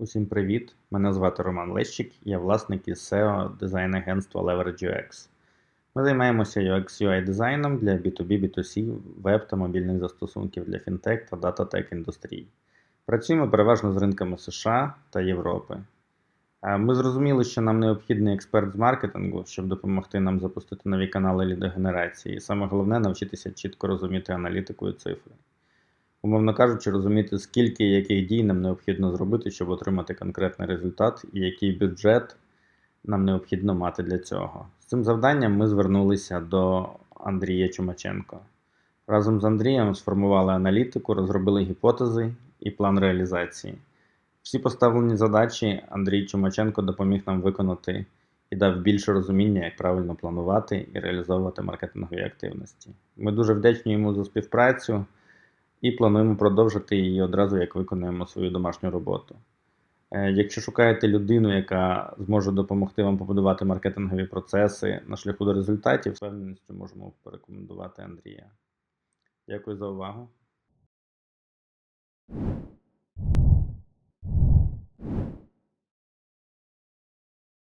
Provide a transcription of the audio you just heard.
Усім привіт! Мене звати Роман Лещик, я власник і SEO дизайн-агентства Leverage UX. Ми займаємося UX UI дизайном для B2B, B2C, веб та мобільних застосунків для фінтек та дататек індустрій. Працюємо переважно з ринками США та Європи. Ми зрозуміли, що нам необхідний експерт з маркетингу, щоб допомогти нам запустити нові канали лідогенерації. І саме головне навчитися чітко розуміти аналітику і цифри. Умовно кажучи, розуміти, скільки яких дій нам необхідно зробити, щоб отримати конкретний результат, і який бюджет нам необхідно мати для цього. З цим завданням ми звернулися до Андрія Чумаченко. Разом з Андрієм сформували аналітику, розробили гіпотези і план реалізації. Всі поставлені задачі Андрій Чумаченко допоміг нам виконати і дав більше розуміння, як правильно планувати і реалізовувати маркетингові активності. Ми дуже вдячні йому за співпрацю і плануємо продовжити її одразу, як виконуємо свою домашню роботу. Е, Якщо шукаєте людину, яка зможе допомогти вам побудувати маркетингові процеси на шляху до результатів, впевненістю можемо порекомендувати Андрія. Дякую за увагу.